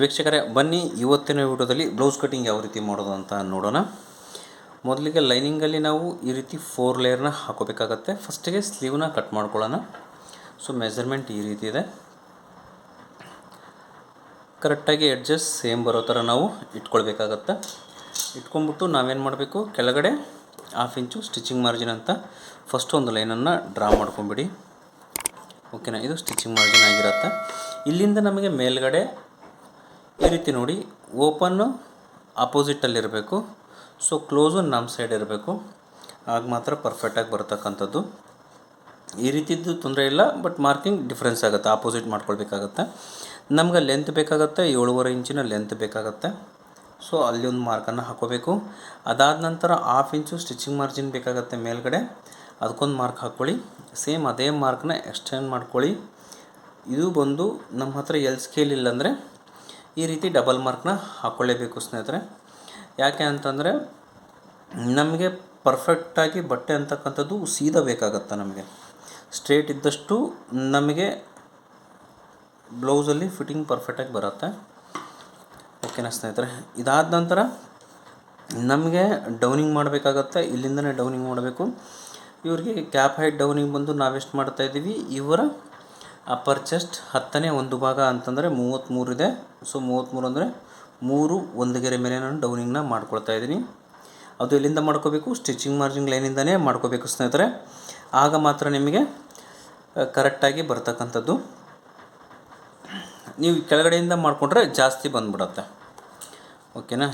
ವೀಕ್ಷಕರೇ, ಬನ್ನಿ ಇವತ್ತಿನ ವಿಡಿಯೋದಲ್ಲಿ ಬ್ಲೌಸ್ ಕಟಿಂಗ್ ಯಾವ ರೀತಿ ಮಾಡೋದು ಅಂತ ನೋಡೋಣ. ಮೊದಲಿಗೆ ಲೈನಿಂಗಲ್ಲಿ ನಾವು ಈ ರೀತಿ ಫೋರ್ ಲೇಯರ್ನ ಹಾಕೋಬೇಕಾಗತ್ತೆ. ಫಸ್ಟಿಗೆ ಸ್ಲೀವ್ನ ಕಟ್ ಮಾಡ್ಕೊಳ್ಳೋಣ. ಸೊ ಮೆಜರ್ಮೆಂಟ್ ಈ ರೀತಿ ಇದೆ. ಕರೆಕ್ಟಾಗಿ ಎಡ್ಜಸ್ ಸೇಮ್ ಬರೋ ಥರ ನಾವು ಇಟ್ಕೊಳ್ಬೇಕಾಗತ್ತೆ. ಇಟ್ಕೊಂಡ್ಬಿಟ್ಟು ನಾವೇನು ಮಾಡಬೇಕು? ಕೆಳಗಡೆ ಹಾಫ್ ಇಂಚು ಸ್ಟಿಚಿಂಗ್ ಮಾರ್ಜಿನ್ ಅಂತ ಫಸ್ಟ್ ಒಂದು ಲೈನನ್ನು ಡ್ರಾ ಮಾಡ್ಕೊಂಬಿಡಿ. ಓಕೆನಾ ಇದು ಸ್ಟಿಚಿಂಗ್ ಮಾರ್ಜಿನ್ ಆಗಿರುತ್ತೆ. ಇಲ್ಲಿಂದ ನಮಗೆ ಮೇಲ್ಗಡೆ ಈ ರೀತಿ ನೋಡಿ ಓಪನ್ನು ಅಪೋಸಿಟಲ್ಲಿರಬೇಕು ಸೊ ಕ್ಲೋಸು ನಮ್ಮ ಸೈಡ್ ಇರಬೇಕು. ಆಗ ಮಾತ್ರ ಪರ್ಫೆಕ್ಟಾಗಿ ಬರ್ತಕ್ಕಂಥದ್ದು. ಈ ರೀತಿದ್ದು ತೊಂದರೆ ಇಲ್ಲ ಬಟ್ ಮಾರ್ಕಿಂಗ್ ಡಿಫ್ರೆನ್ಸ್ ಆಗುತ್ತೆ. ಆಪೋಸಿಟ್ ಮಾಡ್ಕೊಳ್ಬೇಕಾಗತ್ತೆ. ನಮ್ಗೆ ಲೆಂತ್ ಬೇಕಾಗುತ್ತೆ, ಏಳುವರೆ ಇಂಚಿನ ಲೆಂತ್ ಬೇಕಾಗುತ್ತೆ. ಸೊ ಅಲ್ಲಿ ಒಂದು ಮಾರ್ಕನ್ನು ಹಾಕೋಬೇಕು. ಅದಾದ ನಂತರ ಹಾಫ್ ಇಂಚು ಸ್ಟಿಚಿಂಗ್ ಮಾರ್ಜಿನ್ ಬೇಕಾಗುತ್ತೆ ಮೇಲ್ಗಡೆ. ಅದಕ್ಕೊಂದು ಮಾರ್ಕ್ ಹಾಕ್ಕೊಳ್ಳಿ ಸೇಮ್ ಅದೇ ಮಾರ್ಕ್ನ ಎಕ್ಸ್ಟೆಂಡ್ ಮಾಡ್ಕೊಳ್ಳಿ. ಇದು ಬಂದು ನಮ್ಮ ಹತ್ರ ಎಲ್ ಸ್ಕೇಲ್ ಇಲ್ಲಾಂದರೆ ಈ ರೀತಿ ಡಬಲ್ ಮಾರ್ಕ್ನ ಹಾಕ್ಕೊಳ್ಳೇಬೇಕು ಸ್ನೇಹಿತರೆ. ಯಾಕೆ ಅಂತಂದರೆ ನಮಗೆ ಪರ್ಫೆಕ್ಟಾಗಿ ಬಟ್ಟೆ ಅಂತಕ್ಕಂಥದ್ದು ಸೀದಾ ಬೇಕಾಗತ್ತೆ ನಮಗೆ. ಸ್ಟ್ರೇಟ್ ಇದ್ದಷ್ಟು ನಮಗೆ ಬ್ಲೌಸಲ್ಲಿ ಫಿಟ್ಟಿಂಗ್ ಪರ್ಫೆಕ್ಟಾಗಿ ಬರುತ್ತೆ. ಓಕೆನಾ ಸ್ನೇಹಿತರೆ, ಇದಾದ ನಂತರ ನಮಗೆ ಡೌನಿಂಗ್ ಮಾಡಬೇಕಾಗತ್ತೆ. ಇಲ್ಲಿಂದನೇ ಡೌನಿಂಗ್ ಮಾಡಬೇಕು. ಇವ್ರಿಗೆ ಕ್ಯಾಪ್ ಹೈಟ್ ಡೌನಿಂಗ್ ಬಂದು ನಾವೆಷ್ಟು ಮಾಡ್ತಾಯಿದ್ದೀವಿ ಇವರ ಅಪ್ಪರ್ ಚೆಸ್ಟ್ ಹತ್ತನೇ ಒಂದು ಭಾಗ ಅಂತಂದರೆ ಮೂವತ್ತ್ಮೂರು ಇದೆ. ಸೊ ಮೂವತ್ತ್ಮೂರು ಅಂದರೆ ಮೂರು ಒಂದು ಗೆರೆ ಮೇಲೆ ನಾನು ಡೌನಿಂಗ್ನ ಮಾಡ್ಕೊಳ್ತಾ ಇದ್ದೀನಿ. ಅದು ಎಲ್ಲಿಂದ ಮಾಡ್ಕೋಬೇಕು? ಸ್ಟಿಚಿಂಗ್ ಮಾರ್ಜಿಂಗ್ ಲೈನಿಂದನೇ ಮಾಡ್ಕೋಬೇಕು ಸ್ನೇಹಿತರೆ. ಆಗ ಮಾತ್ರ ನಿಮಗೆ ಕರೆಕ್ಟಾಗಿ ಬರ್ತಕ್ಕಂಥದ್ದು. ನೀವು ಕೆಳಗಡೆಯಿಂದ ಮಾಡಿಕೊಂಡ್ರೆ ಜಾಸ್ತಿ ಬಂದ್ಬಿಡತ್ತೆ. ಓಕೆನಾ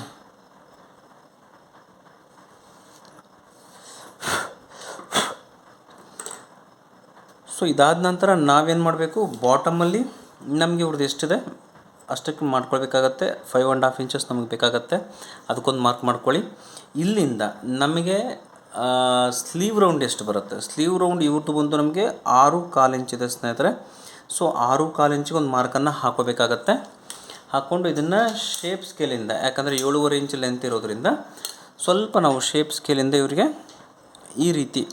ಸೊ ಇದಾದ ನಂತರ ನಾವೇನು ಮಾಡಬೇಕು? ಬಾಟಮಲ್ಲಿ ನಮಗೆ ಇವ್ರದ್ದು ಎಷ್ಟಿದೆ? ಅಷ್ಟಕ್ಕೆ ಮಾಡ್ಕೊಳ್ಬೇಕಾಗತ್ತೆ. ಫೈವ್ ಆ್ಯಂಡ್ ಹಾಫ್ ಇಂಚಸ್ ನಮಗೆ ಬೇಕಾಗತ್ತೆ. ಅದಕ್ಕೊಂದು ಮಾರ್ಕ್ ಮಾಡ್ಕೊಳ್ಳಿ. ಇಲ್ಲಿಂದ ನಮಗೆ ಸ್ಲೀವ್ ರೌಂಡ್ ಎಷ್ಟು ಬರುತ್ತೆ? ಸ್ಲೀವ್ ರೌಂಡ್ ಇವ್ರದ್ದು ಬಂದು ನಮಗೆ ಆರು ಕಾಲು ಇದೆ ಸ್ನೇಹಿತರೆ. ಸೊ ಆರು ಕಾಲು ಇಂಚಿಗೆ ಒಂದು ಮಾರ್ಕನ್ನು ಹಾಕೋಬೇಕಾಗತ್ತೆ. ಹಾಕ್ಕೊಂಡು ಇದನ್ನು ಶೇಪ್ ಸ್ಕೇಲಿಂದ ಯಾಕಂದರೆ ಏಳುವರೆ ಇಂಚ್ ಲೆಂತ್ ಇರೋದ್ರಿಂದ, ಸ್ವಲ್ಪ ನಾವು ಶೇಪ್ ಸ್ಕೇಲಿಂದ ಇವರಿಗೆ ಈ ರೀತಿ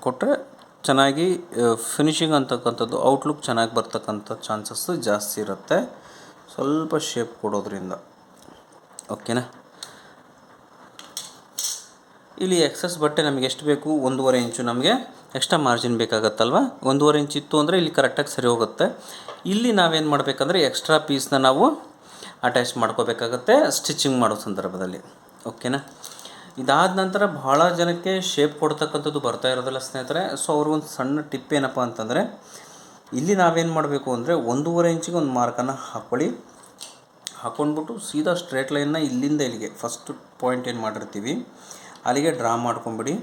ಕೊಟ್ಟರೆ ಚೆನ್ನಾಗಿ ಫಿನಿಶಿಂಗ್ ಅಂತಕ್ಕಂಥದ್ದು ಔಟ್ಲುಕ್ ಚೆನ್ನಾಗಿ ಬರ್ತಕ್ಕಂಥ ಚಾನ್ಸಸ್ಸು ಜಾಸ್ತಿ ಇರುತ್ತೆ. ಸ್ವಲ್ಪ ಶೇಪ್ ಕೊಡೋದ್ರಿಂದ. ಓಕೆನಾ ಇಲ್ಲಿ ಎಕ್ಸಸ್ ಬಟ್ಟೆ ನಮಗೆ ಎಷ್ಟು ಬೇಕು? ಒಂದೂವರೆ ಇಂಚು ನಮಗೆ ಎಕ್ಸ್ಟ್ರಾ ಮಾರ್ಜಿನ್ ಬೇಕಾಗತ್ತಲ್ವ? ಒಂದೂವರೆ ಇಂಚ್ ಇತ್ತು ಅಂದರೆ ಇಲ್ಲಿ ಕರೆಕ್ಟಾಗಿ ಸರಿ ಹೋಗುತ್ತೆ. ಇಲ್ಲಿ ನಾವೇನು ಮಾಡಬೇಕಂದ್ರೆ ಎಕ್ಸ್ಟ್ರಾ ಪೀಸ್ನ ನಾವು ಅಟ್ಯಾಚ್ ಮಾಡ್ಕೋಬೇಕಾಗತ್ತೆ ಸ್ಟಿಚಿಂಗ್ ಮಾಡೋ ಸಂದರ್ಭದಲ್ಲಿ. ಓಕೆನಾ ಇದಾದ ನಂತರ ಬಹಳ ಜನಕ್ಕೆ ಶೇಪ್ ಕೊಡ್ತಕ್ಕಂಥದ್ದು ಬರ್ತಾ ಇರೋದಿಲ್ಲ ಸ್ನೇಹಿತರೆ. ಸೊ ಅವ್ರಿಗೊಂದು ಸಣ್ಣ ಟಿಪ್ ಏನಪ್ಪ ಅಂತಂದರೆ, ಇಲ್ಲಿ ನಾವೇನು ಮಾಡಬೇಕು ಅಂದರೆ ಒಂದೂವರೆ ಇಂಚಿಗೆ ಒಂದು ಮಾರ್ಕನ್ನು ಹಾಕ್ಕೊಳ್ಳಿ ಹಾಕ್ಕೊಂಡ್ಬಿಟ್ಟು ಸೀದಾ ಸ್ಟ್ರೇಟ್ ಲೈನ್ನ ಇಲ್ಲಿಂದ ಇಲ್ಲಿಗೆ ಫಸ್ಟ್ ಪಾಯಿಂಟ್ ಏನು ಮಾಡಿರ್ತೀವಿ, ಅಲ್ಲಿಗೆ ಡ್ರಾ ಮಾಡ್ಕೊಂಬಿಡಿ.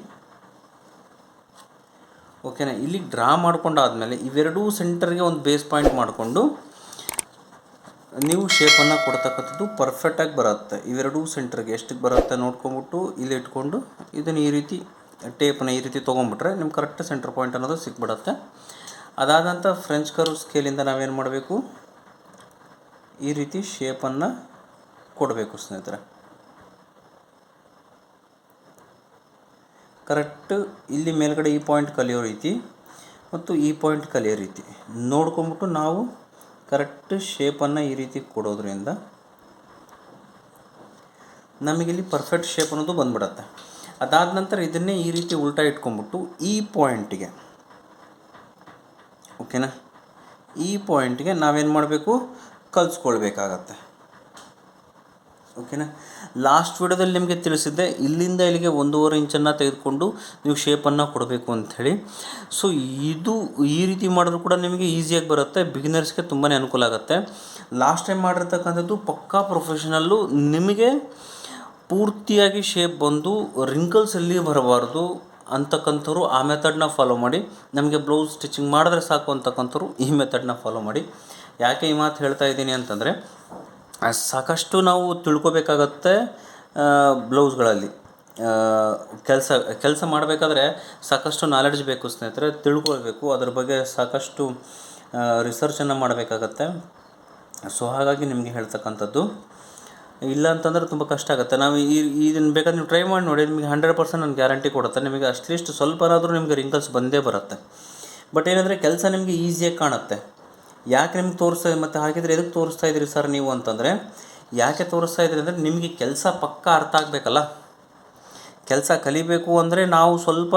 ಓಕೆನಾ ಇಲ್ಲಿ ಡ್ರಾ ಮಾಡ್ಕೊಂಡಾದಮೇಲೆ ಇವೆರಡೂ ಸೆಂಟರ್ಗೆ ಒಂದು ಬೇಸ್ ಪಾಯಿಂಟ್ ಮಾಡಿಕೊಂಡು ನೀವು ಶೇಪನ್ನು ಕೊಡ್ತಕ್ಕಂಥದ್ದು ಪರ್ಫೆಕ್ಟಾಗಿ ಬರುತ್ತೆ. ಇವೆರಡೂ ಸೆಂಟ್ರಿಗೆ ಎಷ್ಟಕ್ಕೆ ಬರುತ್ತೆ ನೋಡ್ಕೊಂಬಿಟ್ಟು ಇಲ್ಲಿ ಇಟ್ಕೊಂಡು ಇದನ್ನು ಈ ರೀತಿ ಟೇಪನ್ನ ಈ ರೀತಿ ತೊಗೊಂಬಿಟ್ರೆ ನಿಮ್ಗೆ ಕರೆಕ್ಟ್ ಸೆಂಟ್ರ್ ಪಾಯಿಂಟ್ ಅನ್ನೋದು ಸಿಕ್ಬಿಡತ್ತೆ. ಅದಾದಂಥ ಫ್ರೆಂಚ್ ಕರ್ವ್ ಸ್ಕೇಲಿಂದ ನಾವೇನು ಮಾಡಬೇಕು? ಈ ರೀತಿ ಶೇಪನ್ನು ಕೊಡಬೇಕು ಸ್ನೇಹಿತರೆ. ಕರೆಕ್ಟ್ ಇಲ್ಲಿ ಮೇಲ್ಗಡೆ ಈ ಪಾಯಿಂಟ್ ಕಲಿಯೋ ರೀತಿ ಮತ್ತು ಈ ಪಾಯಿಂಟ್ ಕಲಿಯೋ ರೀತಿ. ನೋಡ್ಕೊಂಬಿಟ್ಟು ನಾವು ಕರೆಕ್ಟ್ ಶೇಪನ್ನು ಈ ರೀತಿ ಕೊಡೋದ್ರಿಂದ ನಮಗಿಲ್ಲಿ ಪರ್ಫೆಕ್ಟ್ ಶೇಪ್ ಅನ್ನೋದು ಬಂದ್ಬಿಡತ್ತೆ. ಅದಾದ ನಂತರ ಇದನ್ನೇ ಈ ರೀತಿ ಉಲ್ಟಾ ಇಟ್ಕೊಂಬಿಟ್ಟು ಈ ಪಾಯಿಂಟಿಗೆ ಓಕೆನಾ ಈ ಪಾಯಿಂಟ್ಗೆ ನಾವೇನು ಮಾಡಬೇಕು? ಕಲಿಸ್ಕೊಳ್ಬೇಕಾಗತ್ತೆ. ಓಕೆನಾ ಲಾಸ್ಟ್ ವಿಡಿಯೋದಲ್ಲಿ ನಿಮಗೆ ತಿಳಿಸಿದ್ದೆ, ಇಲ್ಲಿಂದ ಇಲ್ಲಿಗೆ ಒಂದೂವರೆ ಇಂಚನ್ನು ತೆಗೆದುಕೊಂಡು ನೀವು ಶೇಪನ್ನು ಕೊಡಬೇಕು ಅಂಥೇಳಿ. ಸೊ ಇದು ಈ ರೀತಿ ಮಾಡಿದ್ರು ಕೂಡ ನಿಮಗೆ ಈಸಿಯಾಗಿ ಬರುತ್ತೆ ಬಿಗಿನರ್ಸ್ಗೆ ತುಂಬಾ ಅನುಕೂಲ ಆಗುತ್ತೆ. ಲಾಸ್ಟ್ ಟೈಮ್ ಮಾಡಿರ್ತಕ್ಕಂಥದ್ದು ಪಕ್ಕಾ ಪ್ರೊಫೆಷನಲ್ಲು ನಿಮಗೆ ಪೂರ್ತಿಯಾಗಿ ಶೇಪ್ ಬಂದು ರಿಂಕಲ್ಸ್ ಎಲ್ಲಿ ಬರಬಾರ್ದು ಅಂತಕ್ಕಂಥವ್ರು ಆ ಮೆಥಡ್ನ ಫಾಲೋ ಮಾಡಿ. ನಮಗೆ ಬ್ಲೌಸ್ ಸ್ಟಿಚಿಂಗ್ ಮಾಡಿದ್ರೆ ಸಾಕು ಅಂತಕ್ಕಂಥವ್ರು ಈ ಮೆಥಡ್ನ ಫಾಲೋ ಮಾಡಿ. ಯಾಕೆ ಈ ಮಾತು ಹೇಳ್ತಾ ಇದ್ದೀನಿ ಅಂತಂದರೆ ಸಾಕಷ್ಟು ನಾವು ತಿಳ್ಕೊಬೇಕಾಗತ್ತೆ ಬ್ಲೌಸ್ಗಳಲ್ಲಿ. ಕೆಲಸ ಕೆಲಸ ಮಾಡಬೇಕಾದ್ರೆ ಸಾಕಷ್ಟು ನಾಲೆಡ್ಜ್ ಬೇಕು ಸ್ನೇಹಿತರೆ, ತಿಳ್ಕೊಳ್ಬೇಕು. ಅದ್ರ ಬಗ್ಗೆ ಸಾಕಷ್ಟು ರಿಸರ್ಚನ್ನು ಮಾಡಬೇಕಾಗತ್ತೆ. ಸೊ ಹಾಗಾಗಿ ನಿಮಗೆ ಹೇಳ್ತಕ್ಕಂಥದ್ದು. ಇಲ್ಲ ಅಂತಂದರೆ ತುಂಬ ಕಷ್ಟ ಆಗುತ್ತೆ. ನಾವು ಈ ಇದನ್ನು ಬೇಕಾದ್ರೆ ನೀವು ಟ್ರೈ ಮಾಡಿ ನೋಡಿ, ನಿಮಗೆ ಹಂಡ್ರೆಡ್ ಪರ್ಸೆಂಟ್ ನಾನು ಗ್ಯಾರಂಟಿ ಕೊಡುತ್ತೆ. ನಿಮಗೆ ಅಟ್ಲೀಸ್ಟ್ ಸ್ವಲ್ಪನಾದರೂ ನಿಮಗೆ ರಿಂಕಲ್ಸ್ ಬಂದೇ ಬರುತ್ತೆ. ಬಟ್ ಏನಂದರೆ ಕೆಲಸ ನಿಮಗೆ ಈಸಿಯಾಗಿ ಕಾಣುತ್ತೆ. ಯಾಕೆ ನಿಮ್ಗೆ ತೋರಿಸ್ತಾ ಮತ್ತು ಹಾಗಿದ್ರೆ ಎದಕ್ಕೆ ತೋರಿಸ್ತಾ ಇದ್ದೀರಿ ಸರ್ ನೀವು ಅಂತಂದರೆ, ಯಾಕೆ ತೋರಿಸ್ತಾ ಇದ್ದೀರಿ ಅಂದರೆ ನಿಮಗೆ ಕೆಲಸ ಪಕ್ಕ ಅರ್ಥ ಆಗಬೇಕಲ್ಲ. ಕೆಲಸ ಕಲಿಬೇಕು ಅಂದರೆ ನಾವು ಸ್ವಲ್ಪ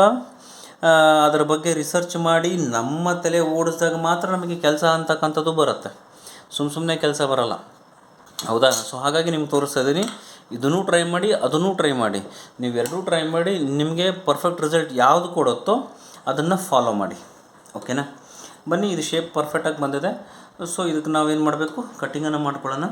ಅದರ ಬಗ್ಗೆ ರಿಸರ್ಚ್ ಮಾಡಿ ನಮ್ಮ ತಲೆ ಓಡಿಸಿದಾಗ ಮಾತ್ರ ನಮಗೆ ಕೆಲಸ ಅಂತಕ್ಕಂಥದ್ದು ಬರುತ್ತೆ. ಸುಮ್ಮ ಸುಮ್ಮನೆ ಕೆಲಸ ಬರಲ್ಲ. ಹೌದಾ? ಸೊ ಹಾಗಾಗಿ ನಿಮ್ಗೆ ತೋರಿಸ್ತಾ ಇದ್ದೀನಿ. ಇದನ್ನೂ ಟ್ರೈ ಮಾಡಿ, ಅದನ್ನೂ ಟ್ರೈ ಮಾಡಿ. ನೀವು ಎರಡೂ ಟ್ರೈ ಮಾಡಿ, ನಿಮಗೆ ಪರ್ಫೆಕ್ಟ್ ರಿಸಲ್ಟ್ ಯಾವುದು ಕೊಡುತ್ತೋ ಅದನ್ನು ಫಾಲೋ ಮಾಡಿ. ಓಕೆನಾ ಬನ್ನಿ, ಇದು ಶೇಪ್ ಪರ್ಫೆಕ್ಟಾಗಿ ಬಂದಿದೆ. ಸೊ ಇದಕ್ಕೆ ನಾವೇನು ಮಾಡಬೇಕು? ಕಟ್ಟಿಂಗನ್ನು ಮಾಡ್ಕೊಳ್ಳೋಣ.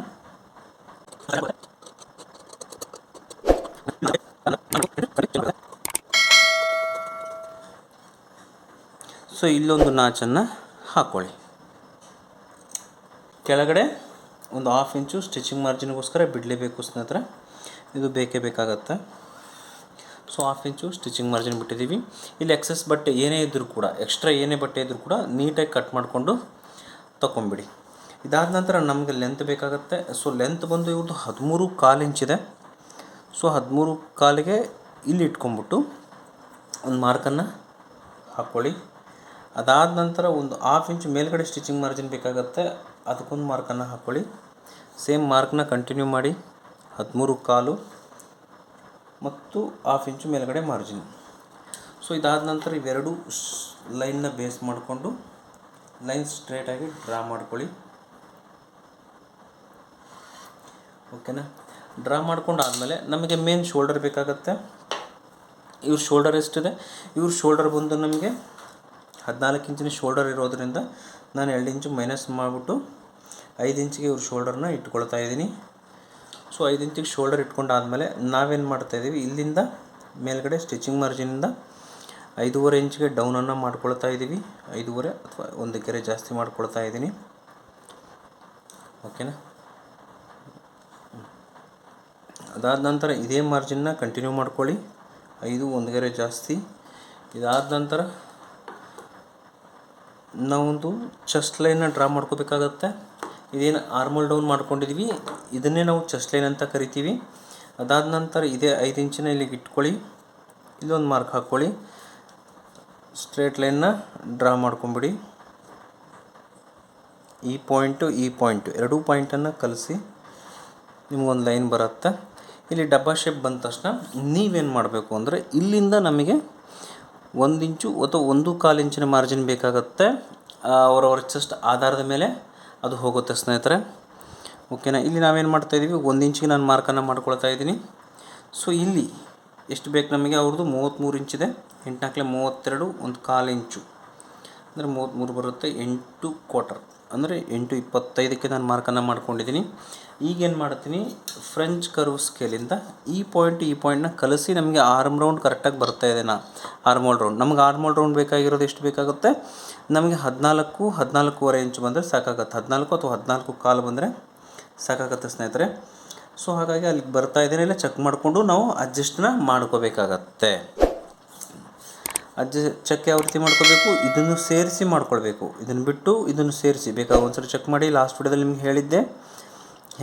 ಸೊ ಇಲ್ಲೊಂದು ನಾಚನ್ನು ಹಾಕ್ಕೊಳ್ಳಿ ಕೆಳಗಡೆ ಒಂದು ಹಾಫ್ ಇಂಚು ಸ್ಟಿಚಿಂಗ್ ಮಾರ್ಜಿನ್ಗೋಸ್ಕರ ಬಿಡಲೇಬೇಕು ಸ್ನೇಹಿತರೆ. ಇದು ಬೇಕೇ ಬೇಕಾಗತ್ತೆ. So half inch stitching margin ಬಿಟ್ಟಿದ್ದೀವಿ. ಇಲ್ಲಿ ಎಕ್ಸಸ್ ಬಟ್ಟೆ ಏನೇ ಇದ್ದರೂ ಕೂಡ ಎಕ್ಸ್ಟ್ರಾ ಏನೇ ಬಟ್ಟೆ ಇದ್ದರೂ ಕೂಡ ನೀಟಾಗಿ ಕಟ್ ಮಾಡಿಕೊಂಡು ತೊಗೊಂಬಿಡಿ ಇದಾದ ನಂತರ ನಮಗೆ ಲೆಂತ್ ಬೇಕಾಗುತ್ತೆ. ಸೊ ಲೆಂತ್ ಬಂದು ಇವ್ರದ್ದು ಹದಿಮೂರು ಕಾಲು ಇಂಚಿದೆ ಸೊ ಹದಿಮೂರು ಕಾಲಿಗೆ ಇಲ್ಲಿ ಇಟ್ಕೊಂಬಿಟ್ಟು ಒಂದು ಮಾರ್ಕನ್ನು ಹಾಕ್ಕೊಳ್ಳಿ ಅದಾದ ನಂತರ ಒಂದು ಹಾಫ್ ಇಂಚ್ ಮೇಲ್ಗಡೆ ಸ್ಟಿಚಿಂಗ್ ಮಾರ್ಜಿನ್ ಬೇಕಾಗುತ್ತೆ. ಅದಕ್ಕೊಂದು ಮಾರ್ಕನ್ನು ಹಾಕ್ಕೊಳ್ಳಿ ಸೇಮ್ ಮಾರ್ಕ್ನ ಕಂಟಿನ್ಯೂ ಮಾಡಿ. ಹದಿಮೂರು ಕಾಲು. ಮತ್ತು ಹಾಫ್ ಇಂಚು ಮೇಲುಗಡೆ ಮಾರ್ಜಿನ್ ಸೊ ಇದಾದ ನಂತರ ಇವೆರಡು ಲೈನ್ನ ಬೇಸ್ ಮಾಡಿಕೊಂಡು ಲೈನ್ ಸ್ಟ್ರೇಟಾಗಿ ಡ್ರಾ ಮಾಡ್ಕೊಳ್ಳಿ. ಓಕೆನಾ ಡ್ರಾ ಮಾಡ್ಕೊಂಡು ಆದಮೇಲೆ ನಮಗೆ ಮೇನ್ ಶೋಲ್ಡರ್ ಬೇಕಾಗತ್ತೆ. ಇವ್ರ ಶೋಲ್ಡರ್ ಎಷ್ಟಿದೆ? ಇವ್ರ ಶೋಲ್ಡರ್ ಬಂದು ನಮಗೆ ಹದಿನಾಲ್ಕು ಇಂಚಿನ ಶೋಲ್ಡರ್ ಇರೋದರಿಂದ ನಾನು ಎರಡು ಇಂಚು ಮೈನಸ್ ಮಾಡಿಬಿಟ್ಟು ಐದು ಇಂಚಿಗೆ ಇವ್ರ ಶೋಲ್ಡರ್ನ ಇಟ್ಕೊಳ್ತಾ ಇದ್ದೀನಿ. ಸೊ ಐದು ಇಂಚಿಗೆ ಶೋಲ್ಡರ್ ಇಟ್ಕೊಂಡಾದಮೇಲೆ ನಾವೇನು ಮಾಡ್ತಾಯಿದ್ದೀವಿ ಇಲ್ಲಿಂದ ಮೇಲ್ಗಡೆ ಸ್ಟಿಚಿಂಗ್ ಮಾರ್ಜಿನಿಂದ ಐದೂವರೆ ಇಂಚಿಗೆ ಡೌನನ್ನು ಮಾಡ್ಕೊಳ್ತಾ ಇದ್ದೀವಿ ಐದೂವರೆ ಅಥವಾ ಒಂದು ಗೆರೆ ಜಾಸ್ತಿ ಮಾಡ್ಕೊಳ್ತಾ ಇದ್ದೀನಿ ಓಕೆನಾ ಅದಾದ ನಂತರ ಇದೇ ಮಾರ್ಜಿನ್ನ ಕಂಟಿನ್ಯೂ ಮಾಡ್ಕೊಳ್ಳಿ. ಐದು ಒಂದು ಗೆರೆ ಜಾಸ್ತಿ. ಇದಾದ ನಂತರ ನಾವೊಂದು ಚೆಸ್ಟ್ ಲೈನ್ನ ಡ್ರಾ ಮಾಡ್ಕೋಬೇಕಾಗತ್ತೆ. ಇದೇನು ಆರ್ಮಲ್ ಡೌನ್ ಮಾಡ್ಕೊಂಡಿದ್ವಿ. ಇದನ್ನೇ ನಾವು ಚೆಸ್ಟ್ ಲೈನ್ ಅಂತ ಕರಿತೀವಿ. ಅದಾದ ನಂತರ ಇದೇ ಐದು ಇಂಚಿನ ಇಲ್ಲಿಗೆ ಇಟ್ಕೊಳ್ಳಿ. ಇಲ್ಲೊಂದು ಮಾರ್ಕ್ ಹಾಕ್ಕೊಳ್ಳಿ. ಸ್ಟ್ರೇಟ್ ಲೈನ್ನ ಡ್ರಾ ಮಾಡ್ಕೊಂಬಿಡಿ. ಈ ಪಾಯಿಂಟು ಈ ಪಾಯಿಂಟು ಎರಡೂ ಪಾಯಿಂಟನ್ನು ಕಲಿಸಿ ನಿಮಗೊಂದು ಲೈನ್ ಬರುತ್ತೆ. ಇಲ್ಲಿ ಡಬ್ಬಾ ಶೇಪ್ ಬಂದ ತಕ್ಷಣ ನೀವೇನು ಮಾಡಬೇಕು ಅಂದರೆ ಇಲ್ಲಿಂದ ನಮಗೆ ಒಂದು ಇಂಚು ಅಥವಾ ಒಂದು ಕಾಲು ಇಂಚಿನ ಮಾರ್ಜಿನ್ ಬೇಕಾಗುತ್ತೆ. ಅವರವರ ಚೆಸ್ಟ್ ಆಧಾರದ ಮೇಲೆ ಅದು ಹೋಗುತ್ತೆ ಸ್ನೇಹಿತರೆ. ಓಕೆನಾ ಇಲ್ಲಿ ನಾವೇನು ಮಾಡ್ತಾಯಿದ್ದೀವಿ ಒಂದು ಇಂಚಿಗೆ ನಾನು ಮಾರ್ಕನ್ನು ಮಾಡ್ಕೊಳ್ತಾ ಇದ್ದೀನಿ. ಸೊ ಇಲ್ಲಿ ಎಷ್ಟು ಬೇಕು ನಮಗೆ? ಅವ್ರದ್ದು ಮೂವತ್ತ್ಮೂರು ಇಂಚಿದೆ ಎಂಟನಾಲ್ಕಲೆ ಮೂವತ್ತೆರಡು, ಒಂದು ಕಾಲು ಇಂಚು ಅಂದರೆ ಮೂವತ್ತ್ಮೂರು ಬರುತ್ತೆ ಎಂಟು ಕ್ವಾರ್ಟರ್ ಅಂದರೆ ಎಂಟು ಇಪ್ಪತ್ತೈದಕ್ಕೆ ನಾನು ಮಾರ್ಕನ್ನು ಮಾಡ್ಕೊಂಡಿದ್ದೀನಿ. ಈಗೇನು ಮಾಡ್ತೀನಿ? ಫ್ರೆಂಚ್ ಕರ್ವ್ ಸ್ಕೇಲಿಂದ ಈ ಪಾಯಿಂಟ್ ಈ ಪಾಯಿಂಟ್ನ ಕಲಿಸಿ ನಮಗೆ ಆರ್ಮ್ ರೌಂಡ್ ಕರೆಕ್ಟಾಗಿ ಬರ್ತಾ ಇದೆ ನಾ. ಆರ್ಮೋಲ್ ರೌಂಡ್ ನಮಗೆ ಆರ್ಮೋಲ್ ರೌಂಡ್ ಬೇಕಾಗಿರೋದು ಎಷ್ಟು ಬೇಕಾಗುತ್ತೆ? ನಮಗೆ ಹದಿನಾಲ್ಕು, ಹದಿನಾಲ್ಕೂವರೆ ಇಂಚು ಬಂದರೆ ಸಾಕಾಗುತ್ತೆ. ಹದಿನಾಲ್ಕು ಅಥವಾ ಹದಿನಾಲ್ಕು ಕಾಲು ಬಂದರೆ ಸಾಕಾಗುತ್ತೆ ಸ್ನೇಹಿತರೆ. ಸೊ ಹಾಗಾಗಿ ಅಲ್ಲಿಗೆ ಬರ್ತಾ ಇದ್ದೀನಿ. ಇಲ್ಲ ಚೆಕ್ ಮಾಡಿಕೊಂಡು ನಾವು ಅಡ್ಜಸ್ಟ್ನ ಮಾಡ್ಕೋಬೇಕಾಗತ್ತೆ. ಅಜ್ಜ ಚೆಕ್ ಯಾವ ರೀತಿ ಮಾಡ್ಕೋಬೇಕು, ಇದನ್ನು ಸೇರಿಸಿ ಮಾಡ್ಕೊಳ್ಬೇಕು. ಇದನ್ನು ಬಿಟ್ಟು ಇದನ್ನು ಸೇರಿಸಿ. ಬೇಕಾದ ಒಂದ್ಸರಿ ಚೆಕ್ ಮಾಡಿ ಲಾಸ್ಟ್ ವಿಡಿಯೋದಲ್ಲಿ ನಿಮ್ಗೆ ಹೇಳಿದ್ದೆ.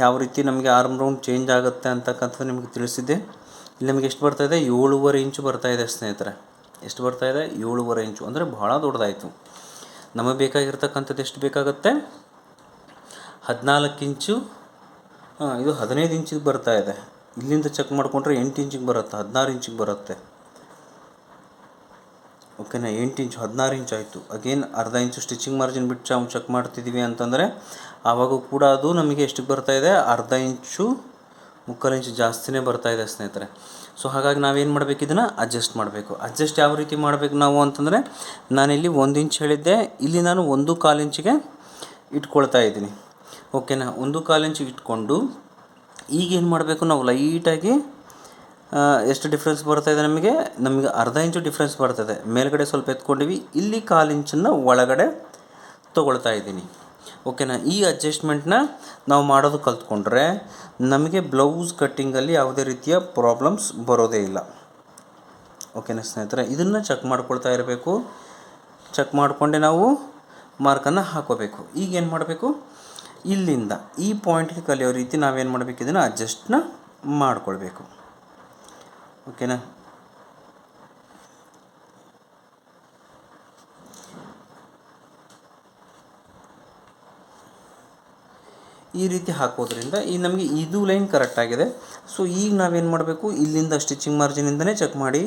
ಯಾವ ರೀತಿ ನಮಗೆ ಆರ್ಮ್ ರೌಂಡ್ ಚೇಂಜ್ ಆಗುತ್ತೆ ಅಂತಕ್ಕಂಥದ್ದು ನಿಮಗೆ ತಿಳಿಸಿದ್ದೆ. ಇಲ್ಲಿ ನಮಗೆ ಎಷ್ಟು ಬರ್ತಾಯಿದೆ ಏಳುವರೆ ಇಂಚು ಬರ್ತಾಯಿದೆ ಸ್ನೇಹಿತರೆ. ಎಷ್ಟು ಬರ್ತಾಯಿದೆ ಏಳುವರೆ ಇಂಚು. ಅಂದರೆ ಭಾಳ ದೊಡ್ಡದಾಯಿತು. ನಮಗೆ ಬೇಕಾಗಿರ್ತಕ್ಕಂಥದ್ದು ಎಷ್ಟು ಬೇಕಾಗುತ್ತೆ? ಹದಿನಾಲ್ಕು ಇಂಚು ಇದು ಹದಿನೈದು ಇಂಚಿಗೆ ಬರ್ತಾಯಿದೆ ಇಲ್ಲಿಂದ ಚೆಕ್ ಮಾಡಿಕೊಂಡ್ರೆ ಎಂಟು ಇಂಚಿಗೆ ಬರುತ್ತೆ, ಹದಿನಾರು ಇಂಚಿಗೆ ಬರುತ್ತೆ. ಓಕೆನಾ, ಎಂಟು ಇಂಚ್, ಹದಿನಾರು ಇಂಚ್ ಆಯಿತು. ಅಗೇನ್ ಅರ್ಧ ಇಂಚು ಸ್ಟಿಚಿಂಗ್ ಮಾರ್ಜಿನ್ ಬಿಟ್ಟು ನಾವು ಚೆಕ್ ಮಾಡ್ತಿದ್ದೀವಿ ಅಂತಂದರೆ ಆವಾಗೂ ಕೂಡ ಅದು ನಮಗೆ ಎಷ್ಟಕ್ಕೆ ಬರ್ತಾ ಇದೆ? ಅರ್ಧ ಇಂಚು, ಮುಕ್ಕಾಲು ಇಂಚು ಜಾಸ್ತಿನೇ ಬರ್ತಾ ಇದೆ ಸ್ನೇಹಿತರೆ. ಸೊ ಹಾಗಾಗಿ ನಾವೇನು ಮಾಡಬೇಕು? ಇದನ್ನು ಅಡ್ಜಸ್ಟ್ ಮಾಡಬೇಕು. ಅಡ್ಜಸ್ಟ್ ಯಾವ ರೀತಿ ಮಾಡಬೇಕು ನಾವು ಅಂತಂದರೆ, ನಾನಿಲ್ಲಿ ಒಂದು ಇಂಚ್ ಹೇಳಿದ್ದೆ, ಇಲ್ಲಿ ನಾನು ಒಂದು ಕಾಲು ಇಂಚಿಗೆ ಇಟ್ಕೊಳ್ತಾ ಇದ್ದೀನಿ. ಓಕೆನಾ, ಒಂದು ಕಾಲು ಇಂಚಿಗೆ ಇಟ್ಕೊಂಡು ಈಗೇನು ಮಾಡಬೇಕು? ನಾವು ಲೈಟಾಗಿ ಎಷ್ಟು ಡಿಫ್ರೆನ್ಸ್ ಬರ್ತಾ ಇದೆ ನಮಗೆ? ನಮಗೆ ಅರ್ಧ ಇಂಚು ಡಿಫ್ರೆನ್ಸ್ ಬರ್ತದೆ ಮೇಲ್ಗಡೆ ಸ್ವಲ್ಪ ಎತ್ಕೊಂಡಿವಿ. ಇಲ್ಲಿ ಕಾಲು ಇಂಚನ್ನು ಒಳಗಡೆ ತೊಗೊಳ್ತಾ ಇದ್ದೀನಿ. ಓಕೆನಾ ಈ ಅಡ್ಜಸ್ಟ್ಮೆಂಟ್ನ ನಾವು ಮಾಡೋದು ಕಲ್ತ್ಕೊಂಡ್ರೆ ನಮಗೆ ಬ್ಲೌಸ್ ಕಟ್ಟಿಂಗಲ್ಲಿ ಯಾವುದೇ ರೀತಿಯ ಪ್ರಾಬ್ಲಮ್ಸ್ ಬರೋದೇ ಇಲ್ಲ. ಓಕೆನಾ ಸ್ನೇಹಿತರೆ? ಇದನ್ನು ಚೆಕ್ ಮಾಡ್ಕೊಳ್ತಾ ಇರಬೇಕು. ಚೆಕ್ ಮಾಡಿಕೊಂಡೆ ನಾವು ಮಾರ್ಕನ್ನು ಹಾಕೋಬೇಕು. ಈಗ ಏನು ಮಾಡಬೇಕು? ಇಲ್ಲಿಂದ ಈ ಪಾಯಿಂಟ್ಗೆ ಕಲಿಯೋ ರೀತಿ ನಾವೇನು ಮಾಡಬೇಕು? ಇದನ್ನು ಅಡ್ಜಸ್ಟ್ನ ಮಾಡ್ಕೊಳ್ಬೇಕು. ಓಕೆನಾ ಈ ರೀತಿ ಹಾಕೋದ್ರಿಂದ ಈ ನಮಗೆ ಇದು ಲೈನ್ ಕರೆಕ್ಟ್ ಆಗಿದೆ. ಸೊ ಈಗ ನಾವೇನು ಮಾಡಬೇಕು? ಇಲ್ಲಿಂದ ಸ್ಟಿಚಿಂಗ್ ಮಾರ್ಜಿನಿಂದನೇ ಚೆಕ್ ಮಾಡಿ.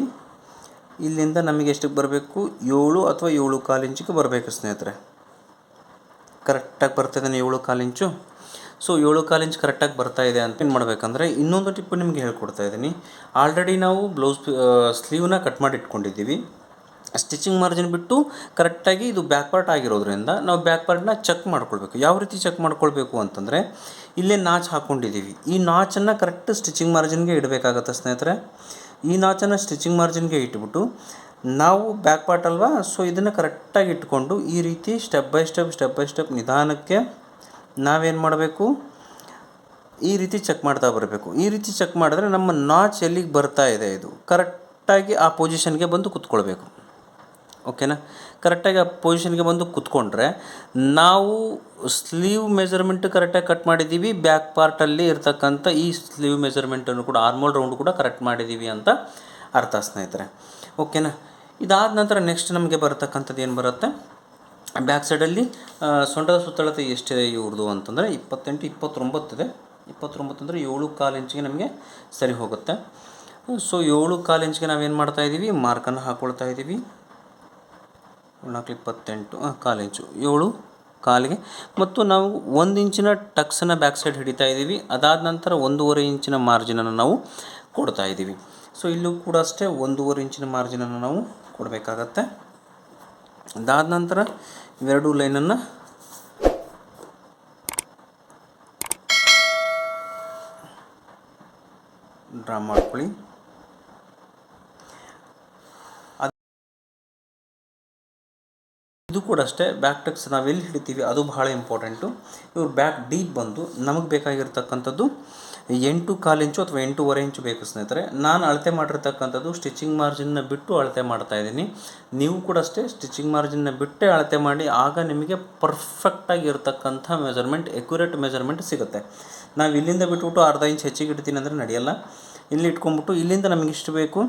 ಇಲ್ಲಿಂದ ನಮಗೆ ಎಷ್ಟಕ್ಕೆ ಬರಬೇಕು? ಏಳು ಅಥವಾ ಏಳು ಕಾಲು ಇಂಚಿಗೆ ಬರಬೇಕು ಸ್ನೇಹಿತರೆ. ಕರೆಕ್ಟಾಗಿ ಬರ್ತಿದ್ದಾನೆ ಏಳು ಕಾಲು ಇಂಚು ಸೊ ಏಳು ಕಾಲು ಇಂಚ್ ಕರೆಕ್ಟಾಗಿ ಬರ್ತಾ ಇದೆ ಅಂತ ಏನು ಮಾಡಬೇಕಂದ್ರೆ ಇನ್ನೊಂದು ಟಿಪ್ ನಿಮಗೆ ಹೇಳ್ಕೊಡ್ತಾ ಇದ್ದೀನಿ. ಆಲ್ರೆಡಿ ನಾವು ಬ್ಲೌಸ್ ಸ್ಲೀವ್ನ ಕಟ್ ಮಾಡಿ ಇಟ್ಕೊಂಡಿದ್ದೀವಿ. ಸ್ಟಿಚಿಂಗ್ ಮಾರ್ಜಿನ್ ಬಿಟ್ಟು ಕರೆಕ್ಟಾಗಿ ಇದು ಬ್ಯಾಕ್ ಪಾರ್ಟ್ ಆಗಿರೋದ್ರಿಂದ ನಾವು ಬ್ಯಾಕ್ ಪಾರ್ಟ್ನ ಚೆಕ್ ಮಾಡ್ಕೊಳ್ಬೇಕು. ಯಾವ ರೀತಿ ಚೆಕ್ ಮಾಡ್ಕೊಳ್ಬೇಕು ಅಂತಂದರೆ ಇಲ್ಲೇ ನಾಚ್ ಹಾಕ್ಕೊಂಡಿದ್ದೀವಿ ಈ ನಾಚನ್ನು ಕರೆಕ್ಟ್ ಸ್ಟಿಚಿಂಗ್ ಮಾರ್ಜಿನ್ಗೆ ಇಡಬೇಕಾಗತ್ತೆ ಸ್ನೇಹಿತರೆ. ಈ ನಾಚನ್ನು ಸ್ಟಿಚಿಂಗ್ ಮಾರ್ಜಿನ್ಗೆ ಇಟ್ಬಿಟ್ಟು ನಾವು ಬ್ಯಾಕ್ ಪಾರ್ಟ್ ಅಲ್ವಾ? ಸೊ ಇದನ್ನು ಕರೆಕ್ಟಾಗಿ ಇಟ್ಕೊಂಡು ಈ ರೀತಿ step by step step by step ನಿಧಾನಕ್ಕೆ ನಾವೇನು ಮಾಡಬೇಕು? ಈ ರೀತಿ ಚೆಕ್ ಮಾಡ್ತಾ ಬರಬೇಕು. ಈ ರೀತಿ ಚೆಕ್ ಮಾಡಿದ್ರೆ ನಮ್ಮ ನಾಚ್ ಎಲ್ಲಿಗೆ ಬರ್ತಾ ಇದೆ ಇದು? ಕರೆಕ್ಟಾಗಿ ಆ ಪೊಸಿಷನ್ಗೆ ಬಂದು ಕುತ್ಕೊಳ್ಬೇಕು. ಓಕೆನಾ ಕರೆಕ್ಟಾಗಿ ಆ ಪೊಸಿಷನ್ಗೆ ಬಂದು ಕುತ್ಕೊಂಡ್ರೆ ನಾವು ಸ್ಲೀವ್ ಮೆಜರ್ಮೆಂಟ್ ಕರೆಕ್ಟಾಗಿ ಕಟ್ ಮಾಡಿದ್ದೀವಿ. ಬ್ಯಾಕ್ ಪಾರ್ಟಲ್ಲಿ ಇರ್ತಕ್ಕಂಥ ಈ ಸ್ಲೀವ್ ಮೆಜರ್ಮೆಂಟನ್ನು ಕೂಡ ಆರ್ಮೋಲ್ ರೌಂಡ್ ಕೂಡ ಕರೆಕ್ಟ್ ಮಾಡಿದ್ದೀವಿ ಅಂತ ಅರ್ಥ ಸ್ನೇಹಿತರೆ. ಓಕೆನಾ ಇದಾದ ನಂತರ ನೆಕ್ಸ್ಟ್ ನಮಗೆ ಬರತಕ್ಕಂಥದ್ದು ಏನು ಬರುತ್ತೆ? ಬ್ಯಾಕ್ ಸೈಡಲ್ಲಿ ಸೊಂಟದ ಸುತ್ತಳತೆ ಎಷ್ಟಿದೆ ಇವ್ರದ್ದು ಅಂತಂದರೆ ಇಪ್ಪತ್ತೆಂಟು ಇಪ್ಪತ್ತೊಂಬತ್ತಿದೆ ಇಪ್ಪತ್ತೊಂಬತ್ತು ಅಂದರೆ ಏಳು ಕಾಲು ಇಂಚಿಗೆ ನಮಗೆ ಸರಿ ಹೋಗುತ್ತೆ. ಸೊ ಏಳು ಕಾಲು ಇಂಚಿಗೆ ನಾವೇನು ಮಾಡ್ತಾ ಇದ್ದೀವಿ ಮಾರ್ಕನ್ನು ಹಾಕ್ಕೊಳ್ತಾ ಇದ್ದೀವಿ ನಾಲ್ಕು ಇಪ್ಪತ್ತೆಂಟು ಕಾಲು ಇಂಚು, ಏಳು ಕಾಲಿಗೆ. ಮತ್ತು ನಾವು ಒಂದು ಇಂಚಿನ ಟಕ್ಸನ್ನು ಬ್ಯಾಕ್ ಸೈಡ್ ಹಿಡಿತಾ ಇದ್ದೀವಿ ಅದಾದ ನಂತರ ಒಂದೂವರೆ ಇಂಚಿನ ಮಾರ್ಜಿನನ್ನು ನಾವು ಕೊಡ್ತಾ ಇದ್ದೀವಿ ಸೊ ಇಲ್ಲೂ ಕೂಡ ಅಷ್ಟೇ ಒಂದೂವರೆ ಇಂಚಿನ ಮಾರ್ಜಿನನ್ನು ನಾವು ಕೊಡಬೇಕಾಗತ್ತೆ. ಅದಾದ ನಂತರ ಇವೆರಡು ಲೈನನ್ನು ಡ್ರಾ ಮಾಡ್ಕೊಳ್ಳಿ. ಇದು ಕೂಡ ಅಷ್ಟೇ ಬ್ಯಾಕ್ ಟಕ್ಸ್ ನಾವು ಎಲ್ಲಿ ಹಿಡಿತೀವಿ, ಅದು ಬಹಳ ಇಂಪಾರ್ಟೆಂಟು ಇವ್ರು ಬ್ಯಾಕ್ ಡೀಪ್ ಬಂದು ನಮಗೆ ಬೇಕಾಗಿರ್ತಕ್ಕಂಥದ್ದು ಎಂಟು ಕಾಲು ಇಂಚು ಅಥವಾ ಎಂಟೂವರೆ ಇಂಚು ಬೇಕು ಸ್ನೇಹಿತರೆ. ನಾನು ಅಳತೆ ಮಾಡಿರ್ತಕ್ಕಂಥದ್ದು ಸ್ಟಿಚಿಂಗ್ ಮಾರ್ಜಿನ್ನ ಬಿಟ್ಟು ಅಳತೆ ಮಾಡ್ತಾ ಇದ್ದೀನಿ. ನೀವು ಕೂಡ ಅಷ್ಟೇ ಸ್ಟಿಚಿಂಗ್ ಮಾರ್ಜಿನ್ನ ಬಿಟ್ಟೇ ಅಳತೆ ಮಾಡಿ, ಆಗ ನಿಮಗೆ ಪರ್ಫೆಕ್ಟಾಗಿ ಇರತಕ್ಕಂಥ ಮೆಜರ್ಮೆಂಟ್ ಎಕ್ಯುರೇಟ್ ಮೆಜರ್ಮೆಂಟ್ ಸಿಗುತ್ತೆ. ನಾವು ಇಲ್ಲಿಂದ ಬಿಟ್ಬಿಟ್ಟು ಅರ್ಧ ಇಂಚ್ ಹೆಚ್ಚಿಗೆ ಇಡ್ತೀನಿ ಅಂದರೆ ನಡೆಯಲ್ಲ. ಇಲ್ಲಿ ಇಟ್ಕೊಂಡ್ಬಿಟ್ಟು ಇಲ್ಲಿಂದ ನಮಗೆ ಇಷ್ಟು ಬೇಕು.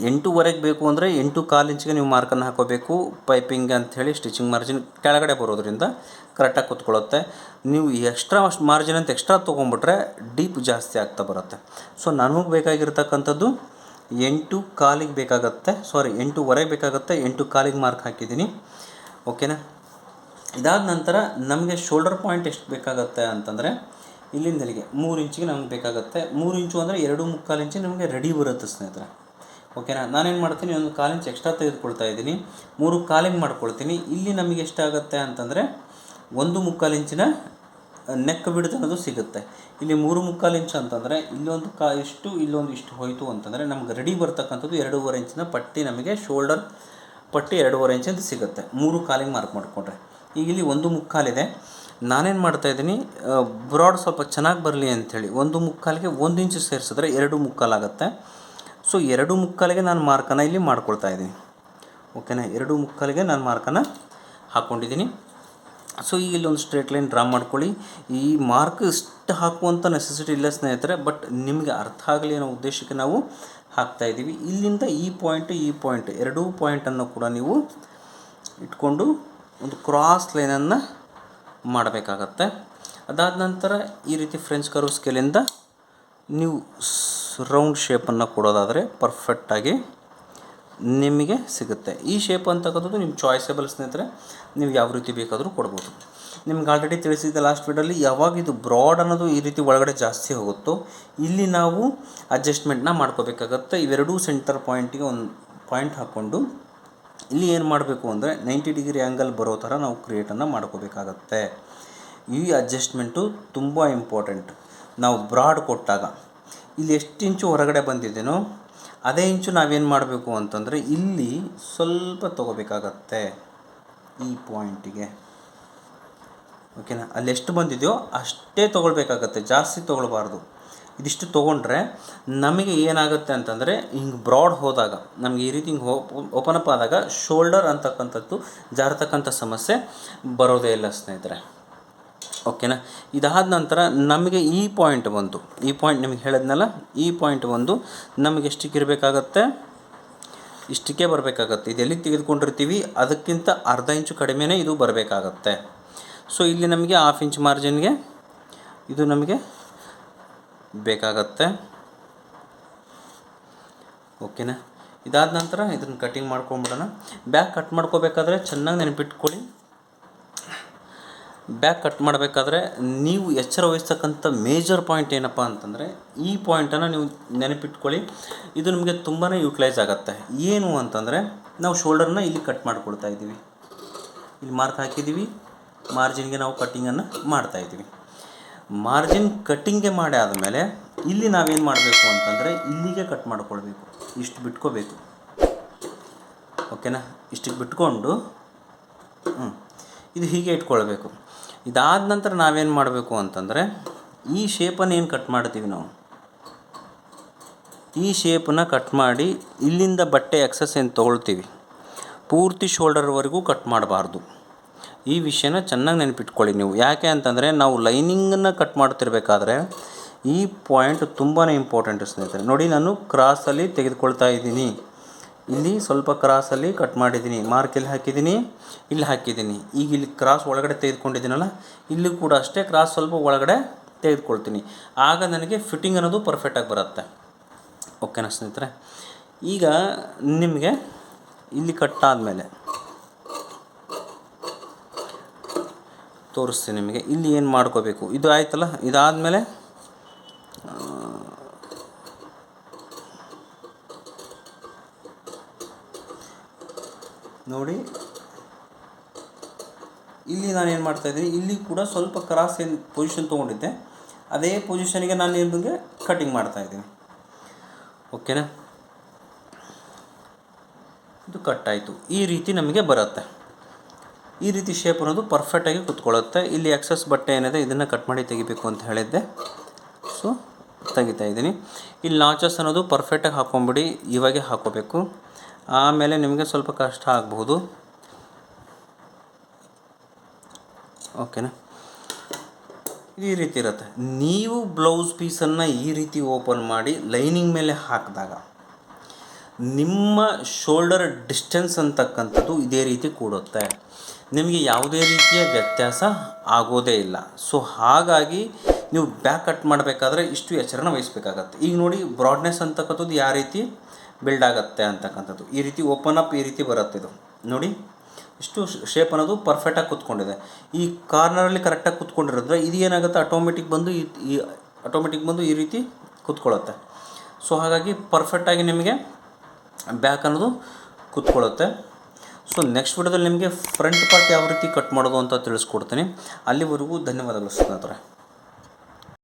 ಎಂಟೂವರೆಗೆ ಬೇಕು ಅಂದರೆ ಎಂಟು ಕಾಲು ಇಂಚಿಗೆ ನೀವು ಮಾರ್ಕನ್ನು ಹಾಕೋಬೇಕು. ಪೈಪಿಂಗ್ ಅಂಥೇಳಿ ಸ್ಟಿಚಿಂಗ್ ಮಾರ್ಜಿನ್ ಕೆಳಗಡೆ ಬರೋದ್ರಿಂದ ಕರೆಕ್ಟಾಗಿ ಕೂತ್ಕೊಳ್ಳುತ್ತೆ. ನೀವು ಎಕ್ಸ್ಟ್ರಾ ಮಾರ್ಜಿನ್ ಅಂತ ಎಕ್ಸ್ಟ್ರಾ ತೊಗೊಂಬಿಟ್ರೆ ಡೀಪ್ ಜಾಸ್ತಿ ಆಗ್ತಾ ಬರುತ್ತೆ. ಸೊ ನನಗೆ ಬೇಕಾಗಿರ್ತಕ್ಕಂಥದ್ದು ಎಂಟು ಕಾಲಿಗೆ ಬೇಕಾಗತ್ತೆ. ಸಾರಿ ಎಂಟೂವರೆಗೆ ಬೇಕಾಗುತ್ತೆ. ಎಂಟು ಕಾಲಿಗೆ ಮಾರ್ಕ್ ಹಾಕಿದ್ದೀನಿ. ಓಕೆನಾ ಇದಾದ ನಂತರ ನಮಗೆ ಶೋಲ್ಡರ್ ಪಾಯಿಂಟ್ ಎಷ್ಟು ಬೇಕಾಗತ್ತೆ ಅಂತಂದರೆ ಇಲ್ಲಿಂದಲ್ಲಿಗೆ ಮೂರು ಇಂಚಿಗೆ ನಮ್ಗೆ ಬೇಕಾಗುತ್ತೆ. ಮೂರು ಇಂಚು ಅಂದರೆ ಎರಡು ಮುಕ್ಕಾಲು ಇಂಚು ನಮಗೆ ರೆಡಿ ಬರುತ್ತೆ ಸ್ನೇಹಿತರೆ. ಓಕೆನಾ? ನಾನೇನು ಮಾಡ್ತೀನಿ, ಒಂದು ಕಾಲಿಂಚ್ ಎಕ್ಸ್ಟ್ರಾ ತೆಗೆದುಕೊಳ್ತಾ ಇದ್ದೀನಿ. ಮೂರು ಕಾಲಿಂಗ್ ಮಾಡ್ಕೊಳ್ತೀನಿ. ಇಲ್ಲಿ ನಮಗೆ ಎಷ್ಟಾಗುತ್ತೆ ಅಂತಂದರೆ, ಒಂದು ಮುಕ್ಕಾಲು ಇಂಚಿನ ನೆಕ್ ಬಿಡ್ತನದು ಸಿಗುತ್ತೆ. ಇಲ್ಲಿ ಮೂರು ಮುಕ್ಕಾಲು ಇಂಚ್ ಅಂತಂದರೆ, ಇಲ್ಲೊಂದು ಕಾ, ಇಷ್ಟು, ಇಲ್ಲೊಂದು ಇಷ್ಟು ಹೋಯಿತು ಅಂತಂದರೆ, ನಮ್ಗೆ ರೆಡಿ ಬರ್ತಕ್ಕಂಥದ್ದು ಎರಡೂವರೆ ಇಂಚಿನ ಪಟ್ಟಿ ನಮಗೆ ಶೋಲ್ಡರ್ ಪಟ್ಟಿ ಎರಡೂವರೆ ಇಂಚ್ ಅಂತ ಸಿಗುತ್ತೆ. ಮೂರು ಕಾಲಿಗೆ ಮಾರ್ಕ್ ಮಾಡಿಕೊಂಡ್ರೆ. ಈಗ ಇಲ್ಲಿ ಒಂದು ಮುಕ್ಕಾಲಿದೆ ನಾನೇನು ಮಾಡ್ತಾ ಇದ್ದೀನಿ ಬ್ರಾಡ್ ಸ್ವಲ್ಪ ಚೆನ್ನಾಗಿ ಬರಲಿ ಅಂಥೇಳಿ ಒಂದು ಮುಕ್ಕಾಲಿಗೆ ಒಂದು ಇಂಚು ಸೇರಿಸಿದ್ರೆ ಎರಡು ಮುಕ್ಕಾಲಾಗುತ್ತೆ ಸೊ ಎರಡು ಮುಕ್ಕಾಲಿಗೆ ನಾನು ಮಾರ್ಕನ್ನು ಇಲ್ಲಿ ಮಾಡ್ಕೊಳ್ತಾ ಇದ್ದೀನಿ. ಓಕೆನಾ ಎರಡು ಮುಕ್ಕಾಲಿಗೆ ನಾನು ಮಾರ್ಕನ್ನು ಹಾಕ್ಕೊಂಡಿದ್ದೀನಿ ಸೊ ಈಗ ಇಲ್ಲೊಂದು ಸ್ಟ್ರೇಟ್ ಲೈನ್ ಡ್ರಾ ಮಾಡ್ಕೊಳ್ಳಿ. ಈ ಮಾರ್ಕ್ ಇಷ್ಟು ಹಾಕುವಂಥ ನೆಸೆಸಿಟಿ ಇಲ್ಲ ಸ್ನೇಹಿತರೆ ಬಟ್ ನಿಮಗೆ ಅರ್ಥ ಆಗಲಿ ಅನ್ನೋ ಉದ್ದೇಶಕ್ಕೆ ನಾವು ಹಾಕ್ತಾ ಇದ್ದೀವಿ. ಇಲ್ಲಿಂದ ಈ ಪಾಯಿಂಟ್ ಈ ಪಾಯಿಂಟ್ ಎರಡೂ ಪಾಯಿಂಟನ್ನು ಕೂಡ ನೀವು ಇಟ್ಕೊಂಡು ಒಂದು ಕ್ರಾಸ್ ಲೈನನ್ನು ಮಾಡಬೇಕಾಗತ್ತೆ. ಅದಾದ ನಂತರ ಈ ರೀತಿ ಫ್ರೆಂಚ್ ಕರ್ವ್ ಸ್ಕೇಲಿಂದ ನೀವು ರೌಂಡ್ ಶೇಪನ್ನು ಕೊಡೋದಾದರೆ ಪರ್ಫೆಕ್ಟಾಗಿ ನಿಮಗೆ ಸಿಗುತ್ತೆ. ಈ ಶೇಪ್ ಅಂತಕ್ಕಂಥದ್ದು ನಿಮ್ಮ ಚಾಯ್ಸೇಬಲ್ ಸ್ನೇಹಿತರೆ, ನೀವು ಯಾವ ರೀತಿ ಬೇಕಾದರೂ ಕೊಡ್ಬೋದು. ನಿಮ್ಗೆ ಆಲ್ರೆಡಿ ತಿಳಿಸಿದ್ದೆ ಲಾಸ್ಟ್ ವೀಡಲ್ಲಿ ಯಾವಾಗ ಇದು ಬ್ರಾಡ್ ಅನ್ನೋದು ಈ ರೀತಿ ಒಳಗಡೆ ಜಾಸ್ತಿ ಹೋಗುತ್ತೋ, ಇಲ್ಲಿ ನಾವು ಅಡ್ಜಸ್ಟ್ಮೆಂಟ್ನ ಮಾಡ್ಕೋಬೇಕಾಗತ್ತೆ. ಇವೆರಡೂ ಸೆಂಟರ್ ಪಾಯಿಂಟಿಗೆ ಒಂದು ಪಾಯಿಂಟ್ ಹಾಕ್ಕೊಂಡು ಇಲ್ಲಿ ಏನು ಮಾಡಬೇಕು ಅಂದರೆ ನೈಂಟಿ ಡಿಗ್ರಿ ಆ್ಯಂಗಲ್ ಬರೋ ಥರ ನಾವು ಕ್ರಿಯೇಟನ್ನು ಮಾಡ್ಕೋಬೇಕಾಗತ್ತೆ. ಈ ಅಡ್ಜಸ್ಟ್ಮೆಂಟು ತುಂಬ ಇಂಪಾರ್ಟೆಂಟ್ ನಾವು ಬ್ರಾಡ್ ಕೊಟ್ಟಾಗ ಇಲ್ಲಿ ಎಷ್ಟು ಇಂಚು ಹೊರಗಡೆ ಬಂದಿದ್ದೇನೋ ಅದೇ ಇಂಚು ನಾವೇನು ಮಾಡಬೇಕು ಅಂತಂದರೆ ಇಲ್ಲಿ ಸ್ವಲ್ಪ ತೊಗೋಬೇಕಾಗತ್ತೆ ಈ ಪಾಯಿಂಟಿಗೆ. ಓಕೆನಾ? ಅಲ್ಲಿ ಎಷ್ಟು ಬಂದಿದೆಯೋ ಅಷ್ಟೇ ತೊಗೊಳ್ಬೇಕಾಗತ್ತೆ, ಜಾಸ್ತಿ ತೊಗೊಳ್ಬಾರ್ದು. ಇದಿಷ್ಟು ತೊಗೊಂಡ್ರೆ ನಮಗೆ ಏನಾಗುತ್ತೆ ಅಂತಂದರೆ ಹಿಂಗೆ ಬ್ರಾಡ್ ಹೋದಾಗ, ನಮಗೆ ಈ ರೀತಿ ಹಿಂಗೆ ಓಪನ್ ಅಪ್ ಆದಾಗ ಶೋಲ್ಡರ್ ಅಂತಕ್ಕಂಥದ್ದು ಜಾರತಕ್ಕಂಥ ಸಮಸ್ಯೆ ಬರೋದೇ ಇಲ್ಲ ಸ್ನೇಹಿತರೆ. ಓಕೆನಾ? ಇದಾದ ನಂತರ ನಮಗೆ ಈ ಪಾಯಿಂಟ್ ಬಂತು. ಈ ಪಾಯಿಂಟ್ ನಿಮಗೆ ಹೇಳಿದ್ನಲ್ಲ, ಈ ಪಾಯಿಂಟ್ ಬಂದು ನಮಗೆ ಎಷ್ಟಕ್ಕೆ ಇರಬೇಕಾಗತ್ತೆ? ಇಷ್ಟಕ್ಕೆ ಬರಬೇಕಾಗತ್ತೆ. ಇದು ಎಲ್ಲಿ ತೆಗೆದುಕೊಂಡಿರ್ತೀವಿ? ಅದಕ್ಕಿಂತ ಅರ್ಧ ಇಂಚು ಕಡಿಮೆನೇ ಇದು ಬರಬೇಕಾಗತ್ತೆ. ಸೊ ಇಲ್ಲಿ ನಮಗೆ ಹಾಫ್ ಇಂಚ್ ಮಾರ್ಜಿನ್ಗೆ ಇದು ನಮಗೆ ಬೇಕಾಗತ್ತೆ. ಓಕೆನಾ? ಇದಾದ ನಂತರ ಇದನ್ನು ಕಟಿಂಗ್ ಮಾಡ್ಕೊಂಬಿಡೋಣ. ಬ್ಯಾಕ್ ಕಟ್ ಮಾಡ್ಕೋಬೇಕಾದ್ರೆ ಚೆನ್ನಾಗಿ ನೆನಪಿಟ್ಕೊಳ್ಳಿ. ಬ್ಯಾಕ್ ಕಟ್ ಮಾಡಬೇಕಾದ್ರೆ ನೀವು ಎಚ್ಚರ ವಹಿಸ್ತಕ್ಕಂಥ ಮೇಜರ್ ಪಾಯಿಂಟ್ ಏನಪ್ಪ ಅಂತಂದರೆ ಈ ಪಾಯಿಂಟನ್ನು ನೀವು ನೆನಪಿಟ್ಕೊಳ್ಳಿ. ಇದು ನಿಮಗೆ ತುಂಬಾ ಯೂಟಿಲೈಸ್ ಆಗುತ್ತೆ. ಏನು ಅಂತಂದರೆ ನಾವು ಶೋಲ್ಡರ್ನ ಇಲ್ಲಿ ಕಟ್ ಮಾಡ್ಕೊಳ್ತಾ ಇದ್ದೀವಿ. ಇಲ್ಲಿ ಮಾರ್ಕ್ ಹಾಕಿದ್ದೀವಿ. ಮಾರ್ಜಿನ್ಗೆ ನಾವು ಕಟ್ಟಿಂಗನ್ನು ಮಾಡ್ತಾ ಇದ್ದೀವಿ. ಮಾರ್ಜಿನ್ ಕಟ್ಟಿಂಗ್ಗೆ ಮಾಡಿ ಆದಮೇಲೆ ಇಲ್ಲಿ ನಾವೇನು ಮಾಡಬೇಕು ಅಂತಂದರೆ ಇಲ್ಲಿಗೆ ಕಟ್ ಮಾಡ್ಕೊಳ್ಬೇಕು. ಇಷ್ಟು ಬಿಟ್ಕೋಬೇಕು. ಓಕೆನಾ ಇಷ್ಟಿಗೆ ಬಿಟ್ಕೊಂಡು ಹ್ಞೂ ಇದು ಹೀಗೆ ಇಟ್ಕೊಳ್ಬೇಕು. ಇದಾದ ನಂತರ ನಾವೇನು ಮಾಡಬೇಕು ಅಂತಂದರೆ ಈ ಶೇಪನ್ನು ಏನು ಕಟ್ ಮಾಡ್ತೀವಿ ನಾವು? ಈ ಶೇಪನ್ನು ಕಟ್ ಮಾಡಿ ಇಲ್ಲಿಂದ ಬಟ್ಟೆ ಎಕ್ಸಸ್ ಏನು ತೊಗೊಳ್ತೀವಿ? ಪೂರ್ತಿ ಶೋಲ್ಡರ್ವರೆಗೂ ಕಟ್ ಮಾಡಬಾರ್ದು. ಈ ವಿಷಯನ ಚೆನ್ನಾಗಿ ನೆನಪಿಟ್ಕೊಳ್ಳಿ ನೀವು. ಯಾಕೆ ಅಂತಂದರೆ ನಾವು ಲೈನಿಂಗನ್ನು ಕಟ್ ಮಾಡ್ತಿರ್ಬೇಕಾದ್ರೆ ಈ ಪಾಯಿಂಟ್ ತುಂಬಾ ಇಂಪಾರ್ಟೆಂಟ್ ಸ್ನೇಹಿತರೆ. ನೋಡಿ ನಾನು ಕ್ರಾಸಲ್ಲಿ ತೆಗೆದುಕೊಳ್ತಾ ಇದ್ದೀನಿ. ಇಲ್ಲಿ ಸ್ವಲ್ಪ ಕ್ರಾಸಲ್ಲಿ ಕಟ್ ಮಾಡಿದ್ದೀನಿ. ಮಾರ್ಕ್ ಎಲ್ಲಿ ಹಾಕಿದ್ದೀನಿ? ಇಲ್ಲಿ ಹಾಕಿದ್ದೀನಿ. ಈಗ ಇಲ್ಲಿ ಕ್ರಾಸ್ ಒಳಗಡೆ ತೆಗೆದುಕೊಂಡಿದ್ದೀನಲ್ಲ, ಇಲ್ಲಿ ಕೂಡ ಅಷ್ಟೇ ಕ್ರಾಸ್ ಸ್ವಲ್ಪ ಒಳಗಡೆ ತೆಗೆದುಕೊಳ್ತೀನಿ. ಆಗ ನನಗೆ ಫಿಟ್ಟಿಂಗ್ ಅನ್ನೋದು ಪರ್ಫೆಕ್ಟಾಗಿ ಬರುತ್ತೆ. ಓಕೆನಾ ಸ್ನೇಹಿತರೆ, ಈಗ ನಿಮಗೆ ಇಲ್ಲಿ ಕಟ್ಟಾದಮೇಲೆ ತೋರಿಸ್ತೀನಿ ನಿಮಗೆ. ಇಲ್ಲಿ ಏನು ಮಾಡ್ಕೋಬೇಕು? ಇದು ಆಯ್ತಲ್ಲ? ಇದಾದಮೇಲೆ ನೋಡಿ. ಇಲ್ಲಿ ನಾನು ಏನು ಮಾಡ್ತಾಯಿದ್ದೀನಿ ಇಲ್ಲಿ ಕೂಡ ಸ್ವಲ್ಪ ಕ್ರಾಸ್ ಏನು ಪೊಸಿಷನ್ ತೊಗೊಂಡಿದ್ದೆ. ಅದೇ ಪೊಸಿಷನಿಗೆ ನಾನು ನಿಮಗೆ ಕಟಿಂಗ್ ಮಾಡ್ತಾಯಿದ್ದೀನಿ ಓಕೆನಾ ಇದು ಕಟ್ ಆಯಿತು. ಈ ರೀತಿ ನಮಗೆ ಬರುತ್ತೆ. ಈ ರೀತಿ ಶೇಪ್ ಅನ್ನೋದು ಪರ್ಫೆಕ್ಟಾಗಿ ಕುತ್ಕೊಳ್ಳುತ್ತೆ. ಇಲ್ಲಿ ಎಕ್ಸಸ್ ಬಟ್ಟೆ ಏನಿದೆ, ಇದನ್ನು ಕಟ್ ಮಾಡಿ ತೆಗಿಬೇಕು ಅಂತ ಹೇಳಿದ್ದೆ. ಸೊ ತೆಗಿತಾ ಇದ್ದೀನಿ. ಇಲ್ಲಿ ನಾಚಸ್ ಅನ್ನೋದು ಪರ್ಫೆಕ್ಟಾಗಿ ಹಾಕ್ಕೊಂಬಿಡಿ ಇವಾಗೆ ಹಾಕ್ಕೋಬೇಕು ಆಮೇಲೆ ನಿಮಗೆ ಸ್ವಲ್ಪ ಕಷ್ಟ ಆಗಬಹುದು ಓಕೆನಾ ಈ ರೀತಿ ಇರುತ್ತೆ. ನೀವು ಬ್ಲೌಸ್ ಪೀಸನ್ನು ಈ ರೀತಿ ಓಪನ್ ಮಾಡಿ ಲೈನಿಂಗ್ ಮೇಲೆ ಹಾಕಿದಾಗ ನಿಮ್ಮ ಶೋಲ್ಡರ್ ಡಿಸ್ಟೆನ್ಸ್ ಅಂತಕ್ಕಂಥದ್ದು ಇದೇ ರೀತಿ ಕೂಡುತ್ತೆ. ನಿಮಗೆ ಯಾವುದೇ ರೀತಿಯ ವ್ಯತ್ಯಾಸ ಆಗೋದೇ ಇಲ್ಲ. ಸೊ ಹಾಗಾಗಿ ನೀವು ಬ್ಯಾಕ್ ಕಟ್ ಮಾಡಬೇಕಾದ್ರೆ ಇಷ್ಟು ಎಚ್ಚರನ ವಹಿಸ್ಬೇಕಾಗತ್ತೆ. ಈಗ ನೋಡಿ ಬ್ರಾಡ್ನೆಸ್ ಅಂತಕ್ಕಂಥದ್ದು ಯಾವ ರೀತಿ? ಬಿಲ್ಡ್ ಆಗುತ್ತೆ ಅಂತಕ್ಕಂಥದ್ದು. ಈ ರೀತಿ ಓಪನ್ ಅಪ್ ಈ ರೀತಿ ಬರುತ್ತೆ ಇದು. ನೋಡಿ, ಇಷ್ಟು ಶೇಪ್ ಅನ್ನೋದು ಪರ್ಫೆಕ್ಟಾಗಿ ಕೂತ್ಕೊಂಡಿದೆ. ಈ ಕಾರ್ನರಲ್ಲಿ ಕರೆಕ್ಟಾಗಿ ಕೂತ್ಕೊಂಡಿರೋದ್ರೆ ಇದು ಏನಾಗುತ್ತೆ? ಆಟೋಮೆಟಿಕ್ ಬಂದು ಈ ಆಟೋಮೆಟಿಕ್ ಬಂದು ಈ ರೀತಿ ಕೂತ್ಕೊಳ್ಳುತ್ತೆ. ಸೊ ಹಾಗಾಗಿ ಪರ್ಫೆಕ್ಟಾಗಿ ನಿಮಗೆ ಬ್ಯಾಕ್ ಅನ್ನೋದು ಕೂತ್ಕೊಳ್ಳುತ್ತೆ. ಸೊ ನೆಕ್ಸ್ಟ್ ವಿಡಿಯೋದಲ್ಲಿ ನಿಮಗೆ ಫ್ರಂಟ್ ಪಾರ್ಟ್ ಯಾವ ರೀತಿ ಕಟ್ ಮಾಡೋದು ಅಂತ ತಿಳಿಸ್ಕೊಡ್ತೀನಿ. ಅಲ್ಲಿವರೆಗೂ ಧನ್ಯವಾದಗಳು ಸ್ನೇಹಿತರೆ.